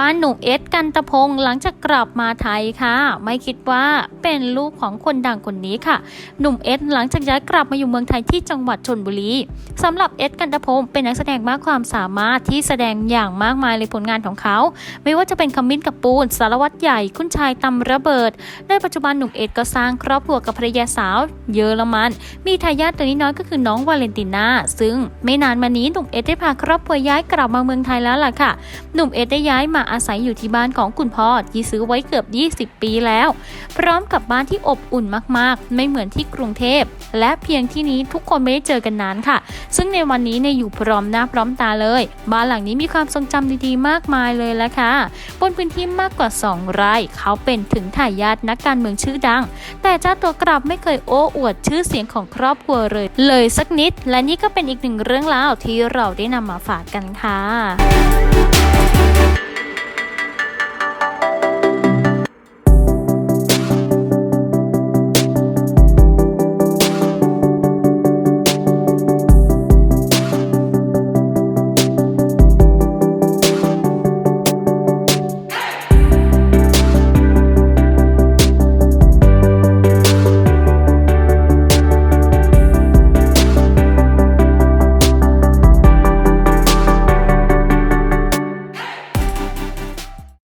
บ้านหนุ่มเอสกันตะพงหลังจากกลับมาไทยค่ะ ไม่คิดว่าเป็นลูกของคนดังคนนี้ค่ะ หนุ่มเอสหลังจากย้ายกลับมาอยู่เมืองไทยที่จังหวัดชนบุรี สำหรับเอสกันตพงศ์เป็นนักแสดงมากความสามารถที่แสดงอย่างมากมายเลยผลงานของเขา ไม่ว่าจะเป็นคำมิ้นกับปูน สารวัตรใหญ่ คุณชายตำระเบิด ในปัจจุบันหนุ่มเอสก็สร้างครอบครัวกับภรรยาสาว เยอรมัน มีทายาทตัวน้อยก็คือน้องวาเลนติน่าซึ่งไม่นานมานี้หนุ่มเอสได้พาครอบครัวย้ายกลับมาเมืองไทยแล้วล่ะค่ะ หนุ่มเอสได้ย้ายมาอาศัยอยู่ที่บ้านของคุณพ่อที่ซื้อไว้เกือบ 20 ปีแล้ว พร้อมกับบ้านที่อบอุ่นมาก ๆ ไม่เหมือนที่กรุงเทพ และเพียงที่นี้ทุกคนไม่ได้เจอกันนานค่ะซึ่งในวันนี้เนี่ยอยู่พร้อมหน้าพร้อมตาเลย บ้านหลังนี้มีความทรงจำดีๆ มากมายเลยละค่ะ บนพื้นที่มากกว่า 2 ไร่ เขาเป็นถึงทายาทนักการเมืองชื่อดัง แต่เจ้าตัวกลับไม่เคยโอ้อวดชื่อเสียงของครอบครัวเลย เลยสักนิด และนี่ก็เป็นอีกหนึ่งเรื่องราวที่เราได้นำมาฝากกันค่ะ